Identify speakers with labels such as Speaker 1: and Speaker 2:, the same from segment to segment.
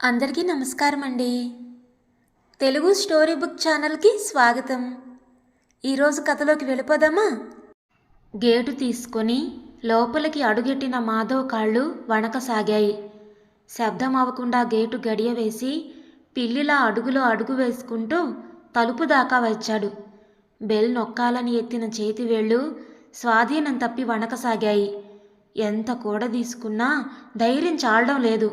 Speaker 1: అందరికీ నమస్కారం అండి తెలుగు స్టోరీ బుక్ ఛానల్కి స్వాగతం. ఈరోజు కథలోకి వెళ్ళిపోదామా? గేటు తీసుకొని లోపలికి అడుగెట్టిన మాధవ్ కాళ్ళు వణకసాగాయి శబ్దం అవ్వకుండా గేటు గడియ వేసి పిల్లిలా అడుగులో అడుగు వేసుకుంటూ తలుపు దాకా వచ్చాడు బెల్ నొక్కాలని ఎత్తిన చేతి వేళ్ళు స్వాధీనం తప్పి వణకసాగాయి ఎంత కూడ తీసుకున్నా ధైర్యం చాలడం లేదు.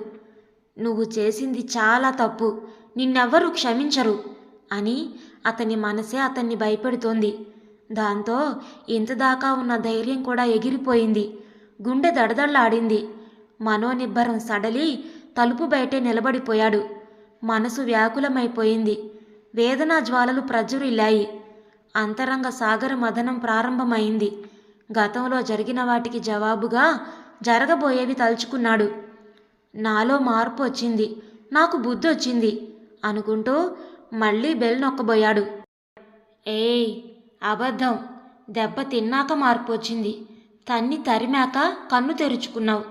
Speaker 1: నువ్వు చేసింది చాలా తప్పు. నిన్నెవ్వరూ క్షమించరు. అని అతని మనసే అతన్ని భయపెడుతోంది. దాంతో ఇంతదాకా ఉన్న ధైర్యం కూడా ఎగిరిపోయింది. గుండె దడదళ్ళాడింది మనోనిబ్బరం సడలి తలుపు బయటే నిలబడిపోయాడు. మనసు వ్యాకులమైపోయింది. వేదనా జ్వాలలు ప్రజ్వరిల్లాయి. అంతరంగ సాగర మదనం ప్రారంభమైంది. గతంలో జరిగిన వాటికి జవాబుగా జరగబోయేవి తలుచుకున్నాడు. నాలో మార్పు వచ్చింది. నాకు బుద్ధి వచ్చింది అనుకుంటూ మళ్ళీ బెల్ నొక్కబోయాడు. ఏయ్ అబద్ధం. దెబ్బ తిన్నాక మార్పు వచ్చింది. తన్ని తరిమాక కన్ను తెరుచుకున్నావు.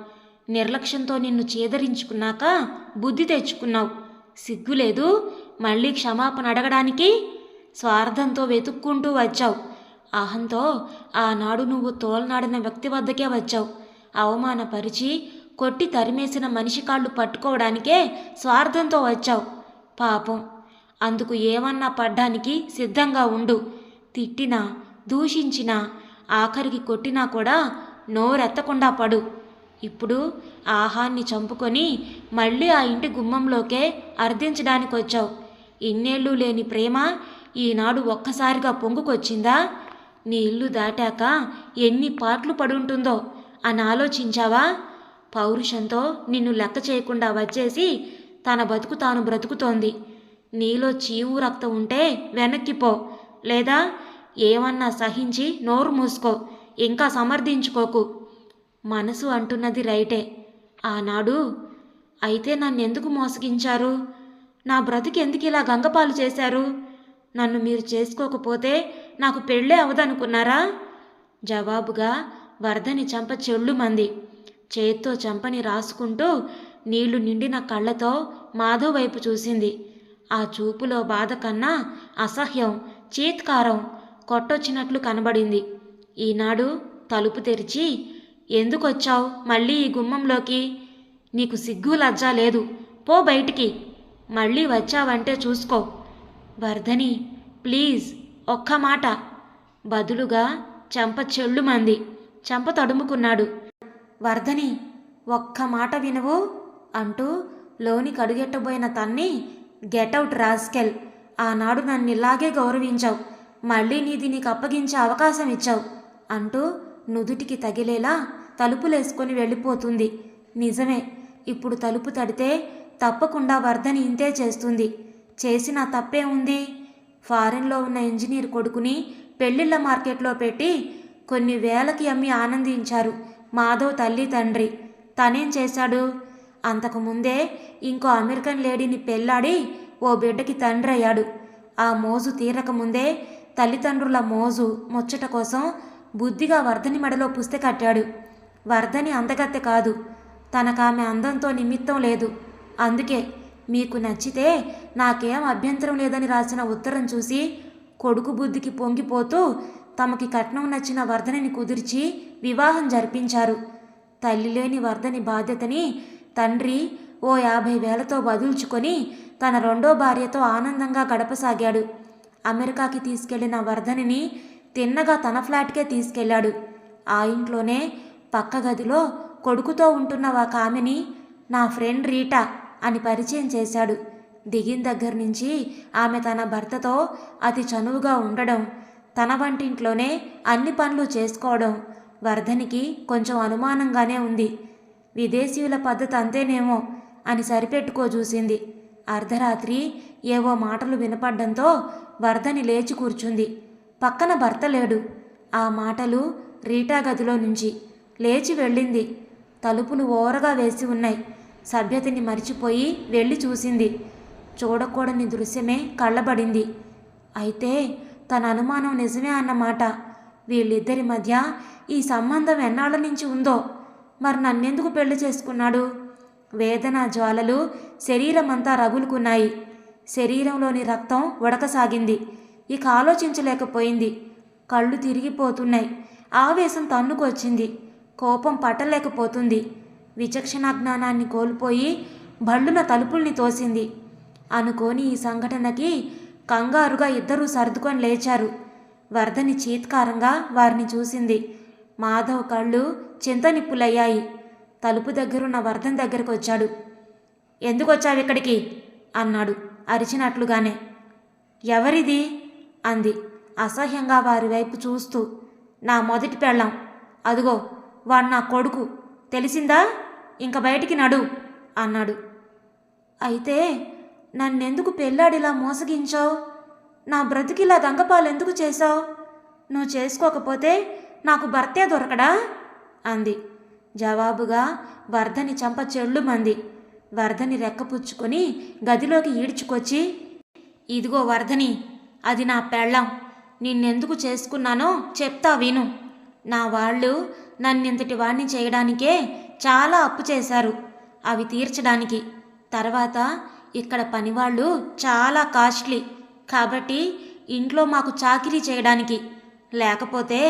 Speaker 1: నిర్లక్ష్యంతో నిన్ను చేదరించుకున్నాక బుద్ధి తెచ్చుకున్నావు. సిగ్గులేదు మళ్ళీ క్షమాపణ అడగడానికి స్వార్థంతో వెతుక్కుంటూ వచ్చావు. అహంతో ఆనాడు నువ్వు తోలనాడిన వ్యక్తి వద్దకే వచ్చావు. అవమానపరిచి కొట్టి తరిమేసిన మనిషి కాళ్ళు పట్టుకోవడానికే స్వార్థంతో వచ్చావు. పాపం. అందుకు ఏమన్నా పడ్డానికి సిద్ధంగా ఉండు. తిట్టినా దూషించినా ఆఖరికి కొట్టినా కూడా నోరెత్తకుండా పడు. ఇప్పుడు ఆహాన్ని చంపుకొని మళ్ళీ ఆ ఇంటి గుమ్మంలోకే అర్థించడానికి వచ్చావు ఇన్నేళ్ళు లేని ప్రేమ ఈనాడు ఒక్కసారిగా పొంగుకొచ్చిందా? నీ ఇల్లు దాటాక ఎన్ని పాటలు పడుంటుందో అని ఆలోచించావా? పౌరుషంతో నిన్ను లెక్క చేయకుండా వచ్చేసి తన బతుకు తాను బ్రతుకుతోంది. నీలో చీవు రక్తం ఉంటే వెనక్కిపో లేదా ఏమన్నా సహించి నోరు మూసుకో. ఇంకా సమర్థించుకోకు. మనసు అంటున్నది రైటే. ఆనాడు అయితే నన్నెందుకు మోసగించారు? నా బ్రతికెందుకు ఎందుకు ఇలా గంగపాలు చేశారు? నన్ను మీరు చేసుకోకపోతే నాకు పెళ్ళే అవదనుకున్నారా? జవాబుగా వరదని చంప చెల్లుమంది. చేత్తో చంపని రాసుకుంటూ నీళ్ళు నిండిన కళ్ళతో మాధవ్ వైపు చూసింది. ఆ చూపులో బాధ కన్నా అసహ్యం చీత్కారం కొట్టొచ్చినట్లు కనబడింది. ఈనాడు తలుపు తెరిచి ఎందుకొచ్చావు మళ్ళీ ఈ గుమ్మంలోకి? నీకు సిగ్గు లజ్జ లేదు. పో బయటికి. మళ్ళీ వచ్చావంటే చూసుకో. వర్ధని ప్లీజ్ ఒక్క మాట. బదులుగా చెంప చెల్లుమంది. చెంప తడుముకున్నాడు. వర్ధని ఒక్క మాట వినవు అంటూ లోని కడుగెట్టబోయిన తన్ని గెటౌట్ రాస్కెల్. ఆనాడు నన్ను ఇలాగే గౌరవించావు. మళ్ళీ నీది నీకు అప్పగించే అవకాశం ఇచ్చావు అంటూ నుదుటికి తగిలేలా తలుపులేసుకొని వెళ్ళిపోతుంది. నిజమే ఇప్పుడు తలుపు తడితే తప్పకుండా వర్ధని ఇంతే చేస్తుంది. చేసిన తప్పే ఉంది. ఫారెన్లో ఉన్న ఇంజనీర్ కొడుకుని పెళ్ళిళ్ళ మార్కెట్లో పెట్టి కొన్ని వేలకి అమ్మి ఆనందించారు. మాధవ్ తల్లి తండ్రి. తనేం చేశాడు? అంతకుముందే ఇంకో అమెరికన్ లేడీని పెళ్ళాడి ఓ బిడ్డకి తండ్రి అయ్యాడు. ఆ మోజు తీరకముందే తల్లిదండ్రుల మోజు ముచ్చట కోసం బుద్ధిగా వర్ధని మెడలో పుస్తె కట్టాడు. వర్ధని అందగత్తె కాదు. తనకామె అందంతో నిమిత్తం లేదు. అందుకే మీకు నచ్చితే నాకేం అభ్యంతరం లేదని రాసిన ఉత్తరం చూసి కొడుకు బుద్ధికి పొంగిపోతూ తమకి కట్నం నచ్చిన వర్ధనిని కుదిర్చి వివాహం జరిపించారు. తల్లి లేని వర్ధని బాధ్యతని తండ్రి ఓ యాభై వేలతో వదుల్చుకొని తన రెండో భార్యతో ఆనందంగా గడపసాగాడు. అమెరికాకి తీసుకెళ్ళిన వర్ధనిని తిన్నగా తన ఫ్లాట్కే తీసుకెళ్ళాడు. ఆ ఇంట్లోనే పక్క గదిలో కొడుకుతో ఉంటున్న ఒక ఆమెని నా ఫ్రెండ్ రీటా అని పరిచయం చేశాడు. దిగిన దగ్గర నుంచి ఆమె తన భర్తతో అతి చనువుగా ఉండడం తన వంటింట్లోనే అన్ని పనులు చేసుకోవడం వర్ధనికి కొంచెం అనుమానంగానే ఉంది. విదేశీయుల పద్ధతి అంతేనేమో అని సరిపెట్టుకో చూసింది. అర్ధరాత్రి ఏవో మాటలు వినపడ్డంతో వర్ధని లేచి కూర్చుంది. పక్కన భర్త లేడు. ఆ మాటలు రీటా గదిలో నుంచి లేచి వెళ్ళింది. తలుపులు ఓరగా వేసి ఉన్నాయి. సభ్యతని మరిచిపోయి వెళ్ళి చూసింది. చూడకూడని దృశ్యమే కళ్ళబడింది. అయితే తన అనుమానం నిజమే అన్నమాట వీళ్ళిద్దరి మధ్య ఈ సంబంధం ఎన్నాళ్ళ నుంచి ఉందో? మరి నన్నెందుకు పెళ్ళి చేసుకున్నాడు? వేదన జ్వాలలు శరీరమంతా రగులుకున్నాయి. శరీరంలోని రక్తం ఉడకసాగింది ఇక ఆలోచించలేకపోయింది. కళ్ళు తిరిగిపోతున్నాయి. ఆవేశం తన్నుకొచ్చింది. కోపం పట్టలేకపోతుంది. విచక్షణ జ్ఞానాన్ని కోల్పోయి బళ్ళున తలుపుల్ని తోసింది. అనుకోని ఈ సంఘటనకి కంగారుగా ఇద్దరూ సర్దుకొని లేచారు. వరదని చీత్కారంగా వారిని చూసింది. మాధవ్ కళ్ళు చింతనిప్పులయ్యాయి. తలుపు దగ్గరున్న వర్ధన్ దగ్గరికి వచ్చాడు ఎందుకొచ్చావు ఇక్కడికి? అన్నాడు అరిచినట్లుగానే. ఎవరిది? అంది అసహ్యంగా వారి వైపు చూస్తూ. నా మొదటి పెళ్ళాం. అదిగో వాడు నా కొడుకు. తెలిసిందా? ఇంక బయటికి నడు అన్నాడు. అయితే నన్నెందుకు పెళ్ళాడిలా మోసగించావు? నా బ్రతికిలా దంగపాలెందుకు ఎందుకు చేశావు? నువ్వు చేసుకోకపోతే నాకు భర్తే దొరకడా? అంది. జవాబుగా వర్ధని చంప చెళ్ళుమంది వర్ధని రెక్కపుచ్చుకొని గదిలోకి ఈడ్చుకొచ్చి ఇదిగో వర్ధని అది నా పెళ్ళం. నిన్నెందుకు చేసుకున్నానో చెప్తా విను. నా వాళ్ళు నన్నింతటి వాణ్ణి చేయడానికే చాలా అప్పు చేశారు. అవి తీర్చడానికి. తర్వాత ఇక్కడ పనివాళ్ళు చాలా కాస్ట్లీ. కాబట్టి ఇంట్లో మాకు చాకిరీ చేయడానికి. లేకపోతే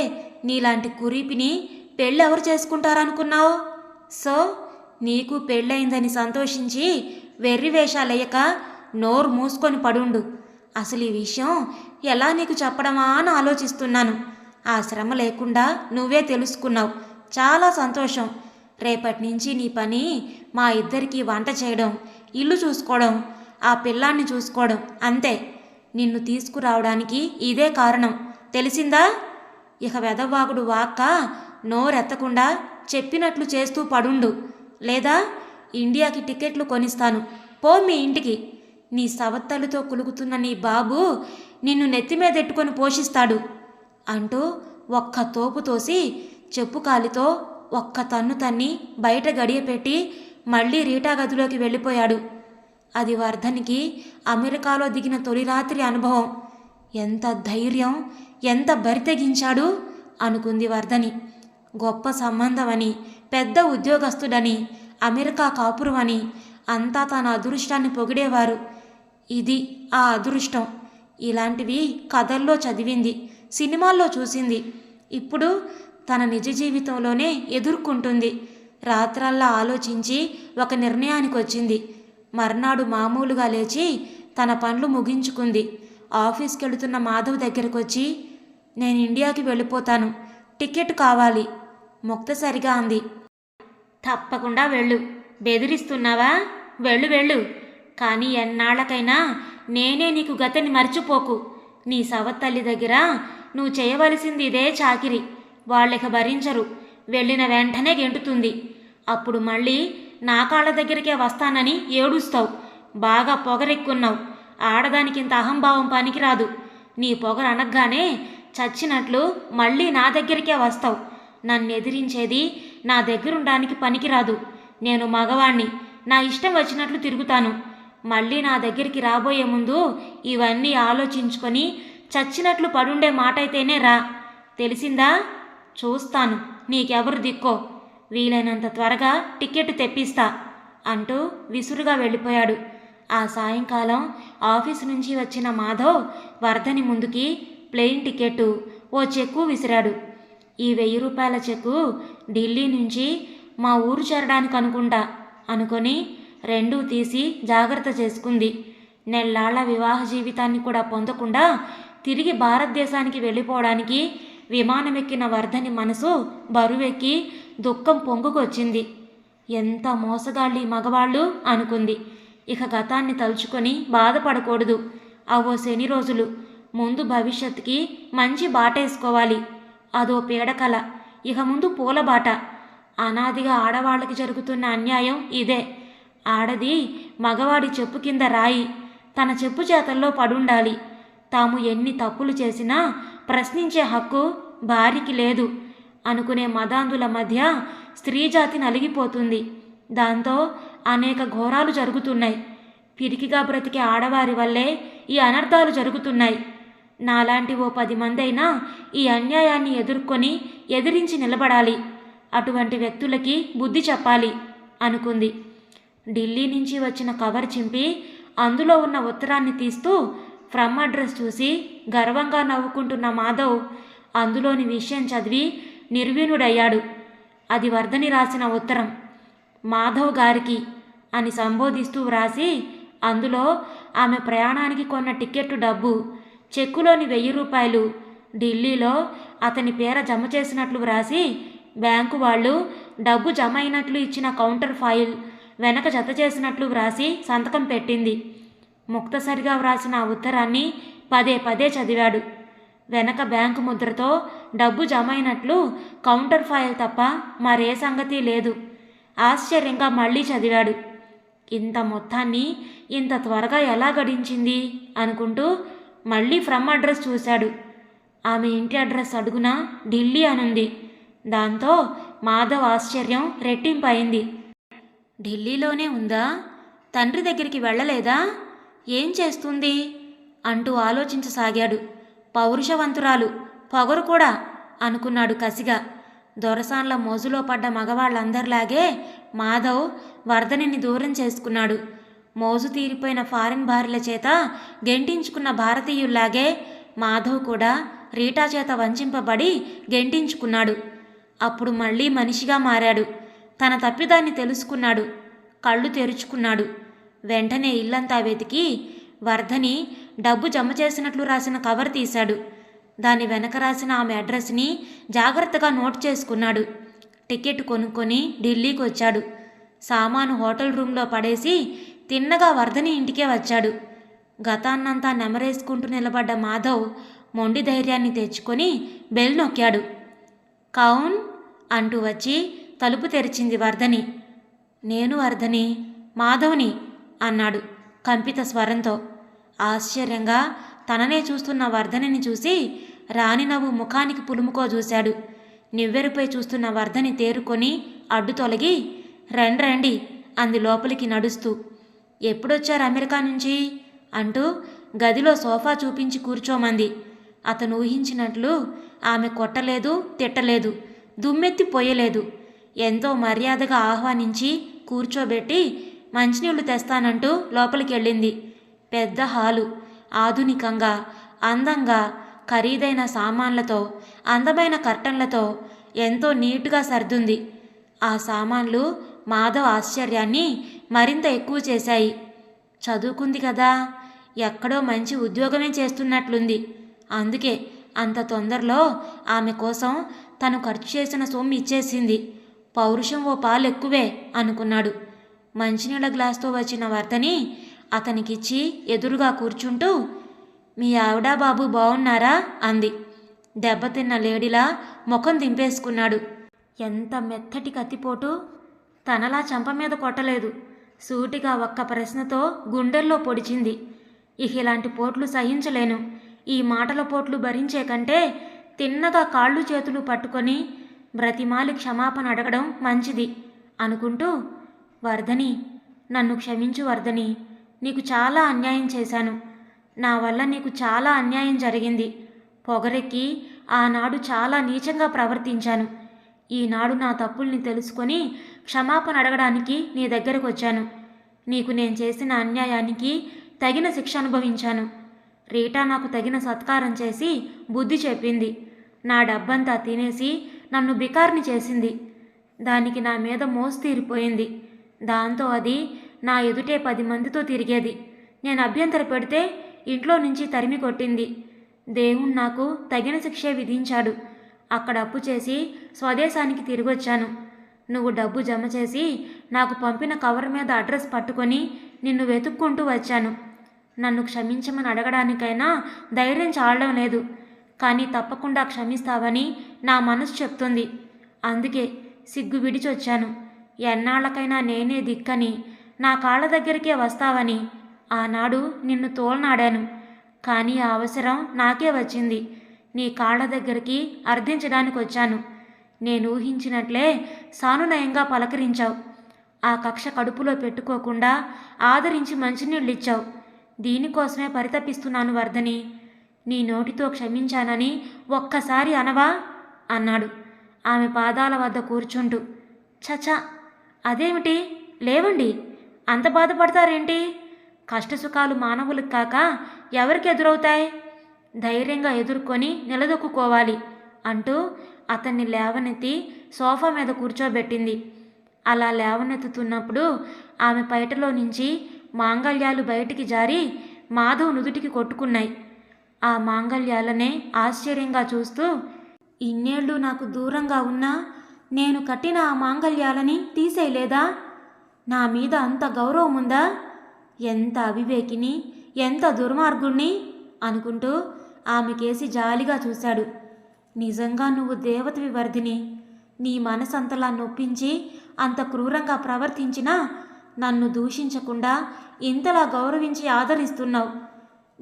Speaker 1: నీలాంటి కురీపిని పెళ్ళెవరు చేసుకుంటారనుకున్నావు? సో నీకు పెళ్ళయిందని సంతోషించి వెర్రి వేషాలయ్యక నోరు మూసుకొని పడుండు. అసలు ఈ విషయం ఎలా నీకు చెప్పడమా అని ఆలోచిస్తున్నాను. ఆ శ్రమ లేకుండా నువ్వే తెలుసుకున్నావు. చాలా సంతోషం. రేపటి నుంచి నీ పని మా ఇద్దరికీ వంట చేయడం. ఇల్లు చూసుకోవడం ఆ పిల్లాన్ని చూసుకోవడం అంతే. నిన్ను తీసుకురావడానికి ఇదే కారణం. తెలిసిందా? ఇక వెదవాగుడు వాక్క నోరెత్తకుండా చెప్పినట్లు చేస్తూ పడుండు. లేదా? ఇండియాకి టికెట్లు కొనిస్తాను. పో మీ ఇంటికి. నీ సవత్తలతో కులుగుతున్న నీ బాబు నిన్ను నెత్తిమీదెట్టుకొని పోషిస్తాడు అంటూ ఒక్క తోపు తోసి చెప్పు కాలితో ఒక్క తన్ను తన్ని బయట గడియపెట్టి మళ్ళీ రీటా గదిలోకి వెళ్ళిపోయాడు. అది వర్ధనికి అమెరికాలో దిగిన తొలి రాత్రి అనుభవం. ఎంత ధైర్యం ఎంత బరితెగించాడు అనుకుంది వర్ధని. గొప్ప సంబంధమని పెద్ద ఉద్యోగస్తుడని అమెరికా కాపురమని అంతా తన అదృష్టాన్ని పొగిడేవారు. ఇది ఆ అదృష్టం. ఇలాంటివి కథల్లో చదివింది సినిమాల్లో చూసింది. ఇప్పుడు తన నిజ జీవితంలోనే ఎదుర్కొంటుంది. రాత్రల్లా ఆలోచించి ఒక నిర్ణయానికి వచ్చింది మర్నాడు మామూలుగా లేచి తన పనులు ముగించుకుంది. ఆఫీస్కి వెళుతున్న మాధవ్ దగ్గరకు వచ్చి నేను ఇండియాకి వెళ్ళిపోతాను. టికెట్ కావాలి. ముక్తసరిగా అంది. తప్పకుండా వెళ్ళు. బెదిరిస్తున్నావా? వెళ్ళు వెళ్ళు. కానీ ఎన్నాళ్ళకైనా నేనే నీకు గతని మర్చిపోకు. నీ సవత్తల్లి దగ్గర నువ్వు చేయవలసింది ఇదే చాకిరి. వాళ్ళకి భరించరు. వెళ్ళిన వెంటనే గెంటుతుంది. అప్పుడు మళ్ళీ నా కాళ్ళ దగ్గరికే వస్తానని ఏడుస్తావు. బాగా పొగరెక్కున్నావు. ఆడదానికి ఇంత అహంభావం పనికిరాదు. నీ పొగరు అనగ్గానే చచ్చినట్లు మళ్ళీ నా దగ్గరికే వస్తావు. నన్ను ఎదిరించేది నా దగ్గరుండడానికి పనికిరాదు. నేను మగవాణ్ణి. నా ఇష్టం వచ్చినట్లు తిరుగుతాను. మళ్ళీ నా దగ్గరికి రాబోయే ముందు ఇవన్నీ ఆలోచించుకొని చచ్చినట్లు పడుండే మాట అయితేనే రా. తెలిసిందా? చూస్తాను. నీకెవరు దిక్కో? వీలైనంత త్వరగా టికెట్ తెప్పిస్తా అంటూ విసురుగా వెళ్ళిపోయాడు. ఆ సాయంకాలం ఆఫీసు నుంచి వచ్చిన మాధవ్ వర్ధని ముందుకి ప్లెయిన్ టికెట్టు ఓ చెక్కు విసిరాడు. ఈ వెయ్యి రూపాయల చెక్కు ఢిల్లీ నుంచి మా ఊరు చేరడానికి అనుకుంటా అనుకొని రెండూ తీసి జాగ్రత్త చేసుకుంది. నెల్లాళ్ళ వివాహ జీవితాన్ని కూడా పొందకుండా తిరిగి భారతదేశానికి వెళ్ళిపోవడానికి విమానమెక్కిన వర్ధని మనసు బరువెక్కి దుఃఖం పొంగుకొచ్చింది. ఎంత మోసగాళ్ళి మగవాళ్ళు అనుకుంది. ఇక గతాన్ని తలుచుకొని బాధపడకూడదు. అవో శని రోజులు. ముందు భవిష్యత్తుకి మంచి బాటేసుకోవాలి. అదో పీడకల. ఇక ముందు పూల బాట. అనాదిగా ఆడవాళ్ళకి జరుగుతున్న అన్యాయం ఇదే. ఆడది మగవాడి చెప్పు కింద రాయి. తన చెప్పు చేతల్లో పడుండాలి. తాము ఎన్ని తప్పులు చేసినా ప్రశ్నించే హక్కు భార్యకి లేదు. అనుకునే మదాంధుల మధ్య స్త్రీజాతి నలిగిపోతుంది. దాంతో అనేక ఘోరాలు జరుగుతున్నాయి. పిరికిగా బ్రతికే ఆడవారి వల్లే ఈ అనర్థాలు జరుగుతున్నాయి. నాలాంటి ఓ పది మందైనా ఈ అన్యాయాన్ని ఎదుర్కొని ఎదిరించి నిలబడాలి. అటువంటి వ్యక్తులకి బుద్ధి చెప్పాలి అనుకుంది. ఢిల్లీ నుంచి వచ్చిన కవర్ చింపి అందులో ఉన్న ఉత్తరాన్ని తీస్తూ ఫ్రమ్ అడ్రస్ చూసి గర్వంగా నవ్వుకుంటున్న మాధవ్ అందులోని విషయం చదివి నిర్వీణుడయ్యాడు. అది వర్ధని రాసిన ఉత్తరం. మాధవ్ గారికి అని సంబోధిస్తూ వ్రాసి అందులో ఆమె ప్రయాణానికి కొన్న టికెట్టు డబ్బు చెక్కులోని వెయ్యి రూపాయలు ఢిల్లీలో అతని పేర జమ చేసినట్లు వ్రాసి బ్యాంకు వాళ్ళు డబ్బు జమ అయినట్లు ఇచ్చిన కౌంటర్ ఫైల్ వెనక జత చేసినట్లు వ్రాసి సంతకం పెట్టింది. ముక్తసరిగా వ్రాసిన ఆ ఉత్తరాన్ని పదే పదే చదివాడు. వెనక బ్యాంకు ముద్రతో డబ్బు జమ అయినట్లు కౌంటర్ ఫైల్ తప్ప మరే సంగతి లేదు. ఆశ్చర్యంగా మళ్ళీ చదివాడు. ఇంత మొత్తాన్ని ఇంత త్వరగా ఎలా గడించింది అనుకుంటూ మళ్ళీ ఫ్రమ్ అడ్రస్ చూశాడు. ఆమె ఇంటి అడ్రస్ అడుగున ఢిల్లీ అనుంది. దాంతో మాధవ్ ఆశ్చర్యం రెట్టింపయింది. ఢిల్లీలోనే ఉందా? తండ్రి దగ్గరికి వెళ్ళలేదా? ఏం చేస్తుంది? అంటూ ఆలోచించసాగాడు. పౌరుషవంతురాలు పొగరు కూడా అనుకున్నాడు కసిగా. దొరసాన్ల మోజులో పడ్డ మగవాళ్ళందరిలాగే మాధవ్ వర్ధనిని దూరం చేసుకున్నాడు. మోజు తీరిపోయిన ఫారిన్ భార్యల చేత గెంటించుకున్న భారతీయుల్లాగే మాధవ్ కూడా రీటా చేత వంచింపబడి గెంటించుకున్నాడు. అప్పుడు మళ్ళీ మనిషిగా మారాడు. తన తప్పిదాన్ని తెలుసుకున్నాడు. కళ్ళు తెరుచుకున్నాడు. వెంటనే ఇల్లంతా వెతికి వర్ధని డబ్బు జమ చేసినట్లు రాసిన కవర్ తీశాడు. దాని వెనక రాసిన ఆమె అడ్రస్ని జాగ్రత్తగా నోట్ చేసుకున్నాడు. టికెట్ కొనుక్కొని ఢిల్లీకి వచ్చాడు. సామాను హోటల్ రూమ్లో పడేసి తిన్నగా వర్ధని ఇంటికే వచ్చాడు. గతాన్నంతా నెమరేసుకుంటూ నిలబడ్డ మాధవ్ మొండి ధైర్యాన్ని తెచ్చుకొని బెల్ నొక్కాడు. కౌన్ అంటూ వచ్చి తలుపు తెరిచింది వర్ధని. నేను వర్ధని మాధవ్ని. అన్నాడు. కంపిత స్వరంతో ఆశ్చర్యంగా తననే చూస్తున్న వర్ధనిని చూసి రాణి నవ్వు ముఖానికి పులుముకో చూశాడు. నివ్వెరపై చూస్తున్న వర్ధని తేరుకొని అడ్డు తొలగి రండి రండి అంది లోపలికి నడుస్తూ. ఎప్పుడొచ్చారు అమెరికా నుంచి? అంటూ గదిలో సోఫా చూపించి కూర్చోమంది. అతను ఊహించినట్లు ఆమె కొట్టలేదు తిట్టలేదు దుమ్మెత్తి పోయలేదు ఎంతో మర్యాదగా ఆహ్వానించి కూర్చోబెట్టి మంచినీళ్ళు తెస్తానంటూ లోపలికి వెళ్ళింది పెద్ద హాలు. ఆధునికంగా అందంగా ఖరీదైన సామాన్లతో అందమైన కర్టన్లతో ఎంతో నీటుగా సర్దుంది. ఆ సామాన్లు మాధవ్ ఆశ్చర్యాన్ని మరింత ఎక్కువ చేశాయి. చదువుకుంది కదా ఎక్కడో మంచి ఉద్యోగమే చేస్తున్నట్లుంది. అందుకే అంత తొందరలో ఆమె కోసం తను ఖర్చు చేసిన సొమ్ము ఇచ్చేసింది. పౌరుషం ఓ పాలు ఎక్కువే అనుకున్నాడు. మంచినీళ్ళ గ్లాస్తో వచ్చిన వార్తని అతనికిచ్చి ఎదురుగా కూర్చుంటూ మీ ఆవిడ బాబు బాగున్నారా అంది. దెబ్బతిన్న లేడీలా ముఖం దింపేసుకున్నాడు. ఎంత మెత్తటి కత్తిపోటు! తనలా చంప మీద కొట్టలేదు. సూటిగా ఒక్క ప్రశ్నతో గుండెల్లో పొడిచింది. ఇక ఇలాంటి పోట్లు సహించలేను. ఈ మాటల పోట్లు భరించే కంటే తిన్నగా కాళ్ళు చేతులు పట్టుకొని బ్రతిమాలి క్షమాపణ అడగడం మంచిది అనుకుంటూ వర్ధని నన్ను క్షమించు వర్ధని నీకు చాలా అన్యాయం చేశాను. నా వల్ల నీకు చాలా అన్యాయం జరిగింది. పొగరెక్కి ఆనాడు చాలా నీచంగా ప్రవర్తించాను. ఈనాడు నా తప్పుల్ని తెలుసుకొని క్షమాపణ అడగడానికి నీ దగ్గరకు వచ్చాను. నీకు నేను చేసిన అన్యాయానికి తగిన శిక్ష అనుభవించాను. రీటా నాకు తగిన సత్కారం చేసి బుద్ధి చెప్పింది. నా డబ్బంతా తినేసి నన్ను బికార్ని చేసింది. దానికి నా మీద మోసు తీరిపోయింది దాంతో అది నా ఎదుటే పది మందితో తిరిగేది. నేను అభ్యంతర పెడితే ఇంట్లో నుంచి తరిమి కొట్టింది. దేవుడు నాకు తగిన శిక్షే విధించాడు. అక్కడ అప్పు చేసి స్వదేశానికి తిరిగొచ్చాను. నువ్వు డబ్బు జమ చేసి నాకు పంపిన కవర్ మీద అడ్రస్ పట్టుకొని నిన్ను వెతుక్కుంటూ వచ్చాను. నన్ను క్షమించమని అడగడానికైనా ధైర్యం చాలడం లేదు. కానీ తప్పకుండా క్షమిస్తావని నా మనసు చెప్తుంది. అందుకే సిగ్గు విడిచొచ్చాను. ఎన్నాళ్ళకైనా నేనే దిక్కని నా కాళ్ళ దగ్గరికే వస్తావని. ఆనాడు నిన్ను తోలనాడాను. కానీ ఆ అవసరం నాకే వచ్చింది. నీ కాళ్ళ దగ్గరికి అర్థించడానికి వచ్చాను నేను ఊహించినట్లే సానునయంగా పలకరించావు. ఆ కక్ష కడుపులో పెట్టుకోకుండా ఆదరించి మంచినీళ్ళు ఇచ్చావు దీనికోసమే పరితపిస్తున్నాను వర్ధని నీ నోటితో క్షమించానని ఒక్కసారి అనవా? అన్నాడు. ఆమె పాదాల వద్ద కూర్చుంటూ. చచా! అదేమిటి? లేవండి. అంత బాధపడతారేంటి? కష్టసుఖాలు మానవులకు కాక ఎవరికి ఎదురవుతాయి? ధైర్యంగా ఎదుర్కొని నిలదొక్కుకోవాలి అంటూ అతన్ని లేవనెత్తి సోఫా మీద కూర్చోబెట్టింది. అలా లేవనెత్తుతున్నప్పుడు ఆమె పైటలో నుంచి మాంగళ్యాలు బయటికి జారి మాధవ్ నుదుటికి కొట్టుకున్నాయి. ఆ మాంగళ్యాలనే ఆశ్చర్యంగా చూస్తూ ఇన్నేళ్ళు నాకు దూరంగా ఉన్నా నేను కట్టిన ఆ మాంగల్యాలని తీసేయలేదా? నా మీద అంత గౌరవం ఉందా? ఎంత అవివేకిని ఎంత దుర్మార్గుణ్ణి? అనుకుంటూ ఆమెకేసి జాలిగా చూశాడు. నిజంగా నువ్వు దేవతవి వర్ధిని. నీ మనసంతలా నొప్పించి అంత క్రూరంగా ప్రవర్తించినా నన్ను దూషించకుండా ఇంతలా గౌరవించి ఆదరిస్తున్నావు.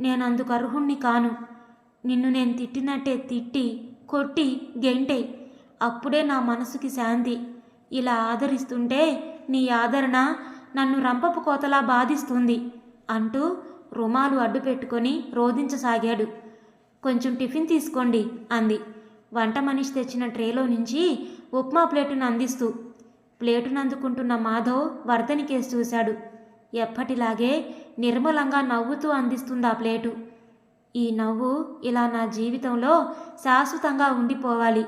Speaker 1: నేను అందుకు అర్హుణ్ణి కాను. నిన్ను నేను తిట్టినట్టే తిట్టి కొట్టి గెంటే అప్పుడే నా మనసుకి శాంతి. ఇలా ఆదరిస్తుంటే నీ ఆదరణ నన్ను రంపపు కోతలా బాధిస్తుంది అంటూ రుమాలు అడ్డు పెట్టుకొని రోధించసాగాడు. కొంచెం టిఫిన్ తీసుకోండి అంది. వంట మనిషి తెచ్చిన ట్రేలో నుంచి ఉప్మా ప్లేటును అందిస్తూ ప్లేటును అందుకుంటున్న మాధవ్ వర్ధనికేసి చూశాడు. ఎప్పటిలాగే నిర్మలంగా నవ్వుతూ అందిస్తుంది ఆ ప్లేటు. ఈ నవ్వు ఇలా నా జీవితంలో శాశ్వతంగా ఉండిపోవాలి.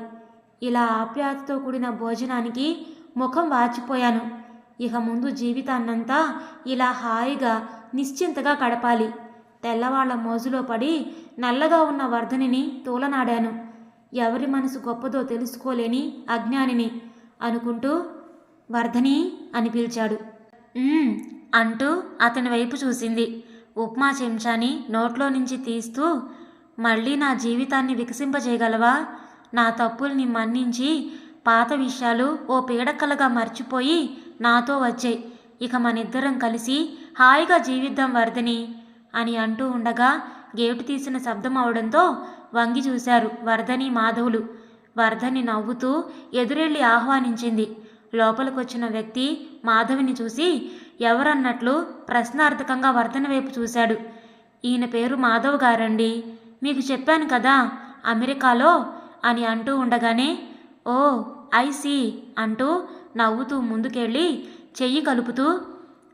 Speaker 1: ఇలా ఆప్యాయతతో కూడిన భోజనానికి ముఖం వాచిపోయాను. ఇక ముందు జీవితాన్నంతా ఇలా హాయిగా నిశ్చింతగా గడపాలి. తెల్లవాళ్ళ మోజులో పడి నల్లగా ఉన్న వర్ధనిని తూలనాడాను. ఎవరి మనసు గొప్పదో తెలుసుకోలేని అజ్ఞానిని అనుకుంటూ వర్ధని అని పిలిచాడు. అంటూ అతని వైపు చూసింది. ఉప్మా చెంచాని నోట్లో నుంచి తీస్తూ మళ్ళీ నా జీవితాన్ని వికసింపజేయగలవా? నా తప్పుల్ని మన్నించి పాత విషయాలు ఓ పీడకలగా మర్చిపోయి నాతో వచ్చాయి. ఇక మనిద్దరం కలిసి హాయిగా జీవిద్దాం వర్ధని అని అంటూ ఉండగా గేటు తీసిన శబ్దం అవడంతో వంగి చూశారు వర్ధని మాధవులు. వర్ధని నవ్వుతూ ఎదురెళ్ళి ఆహ్వానించింది. లోపలికొచ్చిన వ్యక్తి మాధవిని చూసి ఎవరన్నట్లు ప్రశ్నార్థకంగా వర్ధన వైపు చూశాడు. ఈయన పేరు మాధవ్ గారండి. మీకు చెప్పాను కదా అమెరికాలో అని అంటూ ఉండగానే ఓ ఐ సీ అంటూ నవ్వుతూ ముందుకెళ్ళి చెయ్యి కలుపుతూ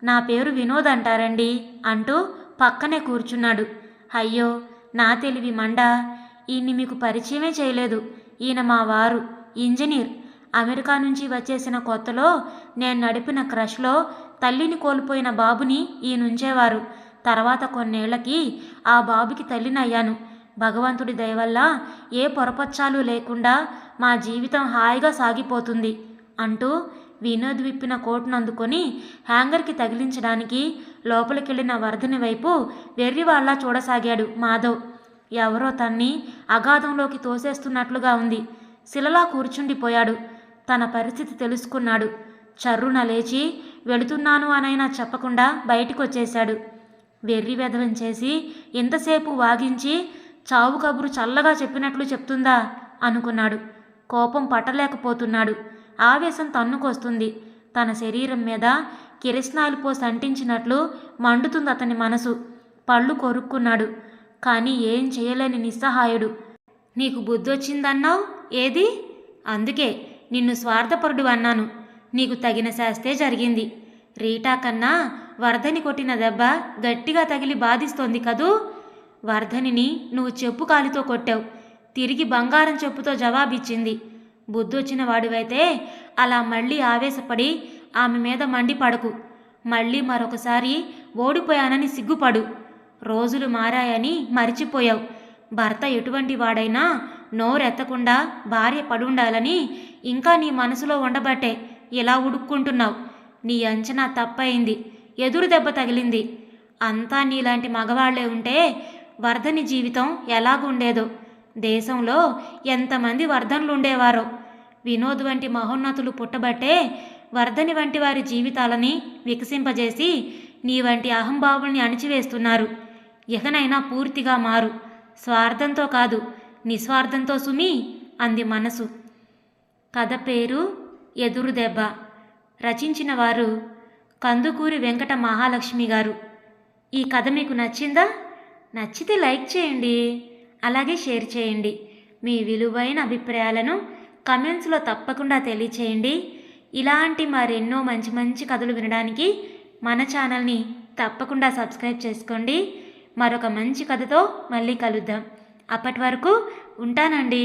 Speaker 1: నా పేరు వినోద్ అంటారండి అంటూ పక్కనే కూర్చున్నాడు. అయ్యో నా తెలివి మండ ఈయన్ని మీకు పరిచయమే చేయలేదు. ఈయన మా వారు ఇంజనీర్. అమెరికా నుంచి వచ్చేసిన కొత్తలో నేను నడిపిన క్రష్లో తల్లిని కోల్పోయిన బాబుని ఈయనుంచేవారు. తర్వాత కొన్నేళ్ళకి ఆ బాబుకి తల్లినయ్యాను. భగవంతుడి దయవల్ల ఏ పొరపచ్చాలు లేకుండా మా జీవితం హాయిగా సాగిపోతుంది అంటూ వినోద్ విప్పిన కోటును అందుకొని హ్యాంగర్కి తగిలించడానికి లోపలికెళ్ళిన వర్ధని వైపు వెర్రివాళ్ళా చూడసాగాడు మాధవ్. ఎవరో తన్ని అగాధంలోకి తోసేస్తున్నట్లుగా ఉంది. శిలలా కూర్చుండిపోయాడు. తన పరిస్థితి తెలుసుకున్నాడు. చర్రున లేచి వెళుతున్నాను అనైనా చెప్పకుండా బయటికి వచ్చేశాడు వెర్రి వెధవం చేసి ఎంతసేపు వాగించి చావు కబురు చల్లగా చెప్పినట్లు చెప్తుందా? అనుకున్నాడు. కోపం పట్టలేకపోతున్నాడు. ఆవేశం తన్నుకొస్తుంది. తన శరీరం మీద కిరస్నాలు పోసి అంటించినట్లు మండుతుంది అతని మనసు. పళ్ళు కొరుక్కున్నాడు. కానీ ఏం చేయలేని నిస్సహాయుడు. నీకు బుద్ధొచ్చిందన్నావు? ఏది? అందుకే నిన్ను స్వార్థపరుడు అన్నాను. నీకు తగిన శాస్తే జరిగింది. రీటా కన్నా వరదని కొట్టిన దెబ్బ గట్టిగా తగిలి బాధిస్తోంది కదూ? వర్ధనిని నువ్వు చెప్పు కాలితో కొట్టావు. తిరిగి బంగారం చెప్పుతో జవాబిచ్చింది. బుద్ధొచ్చిన వాడివైతే అలా మళ్ళీ ఆవేశపడి ఆమె మీద మండిపడకు మళ్ళీ మరొకసారి ఓడిపోయానని సిగ్గుపడు. రోజులు మారాయని మరిచిపోయావు. భర్త ఎటువంటి వాడైనా నోరెత్తకుండా భార్య పడుండాలని ఇంకా నీ మనసులో ఉండబట్టే ఇలా ఉడుక్కుంటున్నావు. నీ అంచనా తప్పయింది ఎదురు దెబ్బ తగిలింది. అంతా నీలాంటి మగవాళ్ళే ఉంటే వర్ధని జీవితం ఎలాగుండేదో. దేశంలో ఎంతమంది వర్ధనులు ఉండేవారో వినోద్ వంటి మహోన్నతులు పుట్టబట్టే వర్ధని వంటి వారి జీవితాలని వికసింపజేసి నీ వంటి అహంభావుల్ని అణిచివేస్తున్నారు. ఇకనైనా పూర్తిగా మారు. స్వార్థంతో కాదు నిస్వార్థంతో సుమి అంది మనసు. కథ పేరు ఎదురు దెబ్బ రచించిన వారు కందుకూరి వెంకట మహాలక్ష్మి గారు. ఈ కథ మీకు నచ్చిందా? నచ్చితే లైక్ చేయండి అలాగే షేర్ చేయండి. మీ విలువైన అభిప్రాయాలను కమెంట్స్లో తప్పకుండా తెలియచేయండి. ఇలాంటి మరెన్నో మంచి మంచి కథలు వినడానికి మన ఛానల్ని తప్పకుండా సబ్స్క్రైబ్ చేసుకోండి. మరొక మంచి కథతో మళ్ళీ కలుద్దాం. అప్పటి వరకు ఉంటానండి.